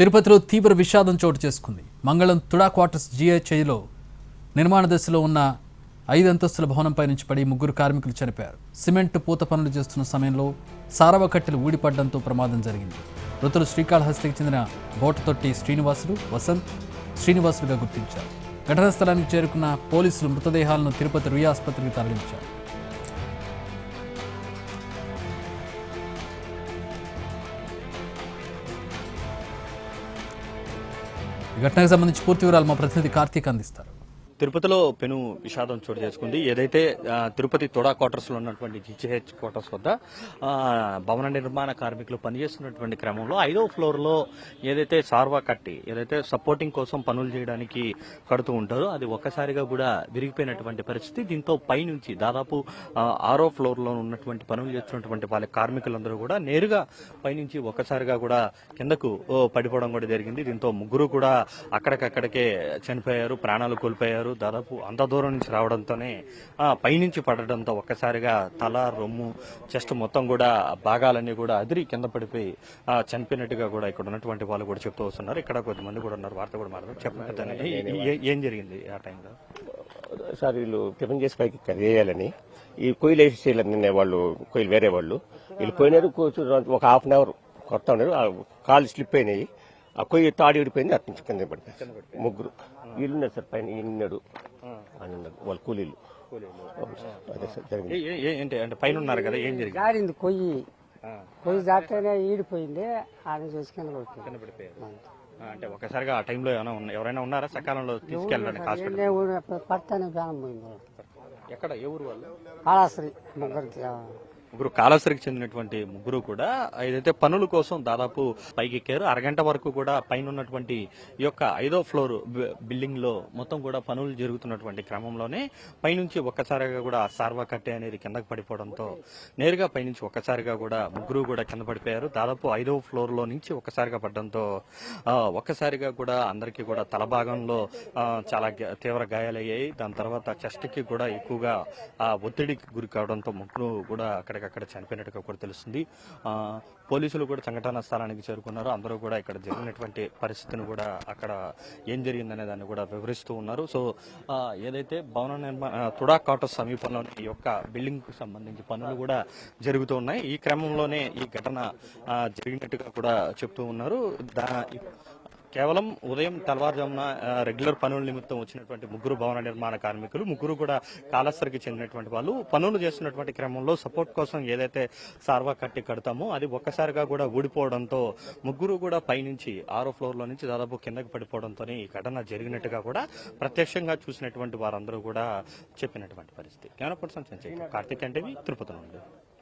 తిరుపతిలో తీవ్ర విషాదం చోటు చేసుకుంది. మంగళం తుడా క్వార్టర్స్ జీహెచ్ఐలో నిర్మాణ దశలో ఉన్న ఐదు అంతస్తుల భవనంపై నుంచి పడి ముగ్గురు కార్మికులు చనిపోయారు. సిమెంట్ పూత పనులు చేస్తున్న సమయంలో సారవ కట్టెలు ఊడిపడడంతో ప్రమాదం జరిగింది. మృతులు శ్రీకాళహస్తికి చెందిన బోటతొట్టి శ్రీనివాసులు వసంత్ శ్రీనివాసులుగా గుర్తించారు. ఘటనా స్థలానికి చేరుకున్న పోలీసులు మృతదేహాలను తిరుపతి రుయా ఆసుపత్రికి తరలించారు. ఘటనకు సంబంధించి పూర్తి వివరాలు మా ప్రతినిధి కార్తీక్ అందిస్తారు. తిరుపతిలో పెను విషాదం చోటు చేసుకుంది. ఏదైతే తిరుపతి తొడా క్వార్టర్స్లో ఉన్నటువంటి జిజెహెచ్ క్వార్టర్స్ వద్ద భవన నిర్మాణ కార్మికులు పనిచేస్తున్నటువంటి క్రమంలో ఐదో ఫ్లోర్లో ఏదైతే సార్వా కట్టి ఏదైతే సపోర్టింగ్ కోసం పనులు చేయడానికి కడుతూ ఉంటారో అది ఒక్కసారిగా కూడా విరిగిపోయినటువంటి పరిస్థితి. దీంతో పైనుంచి దాదాపు ఆరో ఫ్లోర్లో ఉన్నటువంటి పనులు చేస్తున్నటువంటి వాళ్ళ కార్మికులందరూ కూడా నేరుగా పైనుంచి ఒక్కసారిగా కూడా కిందకు పడిపోవడం కూడా జరిగింది. దీంతో ముగ్గురు కూడా అక్కడికక్కడికే చనిపోయారు ప్రాణాలు కోల్పోయారు. దాదాపు అంత దూరం నుంచి రావడంతోనే ఆ, పైనుంచి పడడంతో ఒక్కసారిగా తల రొమ్ము చెస్ట్ మొత్తం కూడా భాగాలన్నీ కూడా అదిరి కింద పడిపోయి చనిపోయినట్టుగా కూడా ఇక్కడ ఉన్నటువంటి వాళ్ళు కూడా చెప్తూ వస్తున్నారు. ఇక్కడ కొంతమంది కూడా ఉన్నారు. వార్త కూడా మాట్లాడారు చెప్పండి ఏ- జరిగింది ఆ టైంలో? సార్ వీళ్ళు టిఫిన్ చేసి పైకి ఇక్కడ వేయాలని ఈ కొయ్యలు వేసి చేయాలని నిన్న వాళ్ళు కొయ్యలు వేరే వాళ్ళు. వీళ్ళు పోయినారు కూర్చుని ఒక హాఫ్ అన్ అవర్ కొత్త ఉన్నారు. కాళ్ళు స్లిప్ అయినాయి. ఆ కొయ్యి తాడి విడిపోయింది అటు నుంచి కింద పడిపోయింది. ముగ్గురు. వీళ్ళు ఉన్నారు సార్ పైన ఈయన ఉన్నాడు ఆయన ఉన్నాడు. వాళ్ళ కూలీలు. అదే సార్ జరిగింది. ఏ- ఏ- ఏ- ఏంటి అంటే పైన ఉన్నారు కదా ఏం జరిగింది? జారింది కొయ్యి. కొయ్యి దాటితేనే ఈడిపోయింది. ఆయన చూసి కింద కొట్టింది. కింద పడిపోయారు. ఆ, అంటే ఒక్కసారిగా ఆ టైంలో ఏమైనా ఉన్నా- ఎవరైనా ఉన్నారా? సకాలంలో తీసుకెళ్ళడానికి హాస్పిటల్? పడతానే ప్రాణం పోయింది. ఎక్కడ? ఏ ఊరు వాళ్ళు? కాళాశ్రీ ముగ్గురికి ఆ. ముగ్గురు కాళాసరికి చెందినటువంటి ముగ్గురు కూడా ఏదైతే పనుల కోసం దాదాపు పైకి ఎక్కారు అరగంట వరకు కూడా పైన ఉన్నటువంటి ఈ యొక్క ఐదో ఫ్లోర్ బిల్డింగ్లో మొత్తం కూడా పనులు జరుగుతున్నటువంటి క్రమంలోనే పైనుంచి ఒక్కసారిగా కూడా సార్వా కట్టే అనేది కిందకు పడిపోవడంతో నేరుగా పైనుంచి ఒక్కసారిగా కూడా ముగ్గురు కూడా కింద పడిపోయారు. దాదాపు ఐదో ఫ్లోర్లో నుంచి ఒక్కసారిగా పడడంతో ఒక్కసారిగా కూడా అందరికీ కూడా తల భాగంలో చాలా తీవ్ర గాయాలయ్యాయి. దాని తర్వాత చెస్ట్కి కూడా ఎక్కువగా ఆ ఒత్తిడికి గురి కావడంతో ముగ్గురు కూడా అక్కడ అక్కడికక్కడ చనిపోయినట్టుగా కూడా తెలుస్తుంది. పోలీసులు కూడా సంఘటనా స్థలానికి చేరుకున్నారు. అందరూ కూడా ఇక్కడ జరిగినటువంటి పరిస్థితిని కూడా అక్కడ ఏం జరిగిందనే దాన్ని కూడా వివరిస్తూ ఉన్నారు. సో ఏదైతే భవన నిర్మాణ తుడా క్వార్టర్స్ సమీపంలో ఈ యొక్క బిల్డింగ్కు సంబంధించి పనులు కూడా జరుగుతూ ఉన్నాయి. ఈ క్రమంలోనే ఈ ఘటన జరిగినట్టుగా కూడా చెప్తూ ఉన్నారు. దా కేవలం ఉదయం తెల్లవారుజామున రెగ్యులర్ పనుల నిమిత్తం వచ్చినటువంటి ముగ్గురు భవన నిర్మాణ కార్మికులు ముగ్గురు కూడా కాళస్థరికి చెందినటువంటి వాళ్ళు. పనులు చేస్తున్నటువంటి క్రమంలో సపోర్ట్ కోసం ఏదైతే సార్వా కట్టి కడతామో అది ఒక్కసారిగా కూడా ఊడిపోవడంతో ముగ్గురు కూడా పైనుంచి ఆరో ఫ్లోర్లో నుంచి దాదాపు కిందకి పడిపోవడంతో ఈ ఘటన జరిగినట్టుగా కూడా ప్రత్యక్షంగా చూసినటువంటి వారందరూ కూడా చెప్పినటువంటి పరిస్థితి. కెమెరా కార్తీక్ అంటే తిరుపతి నుండి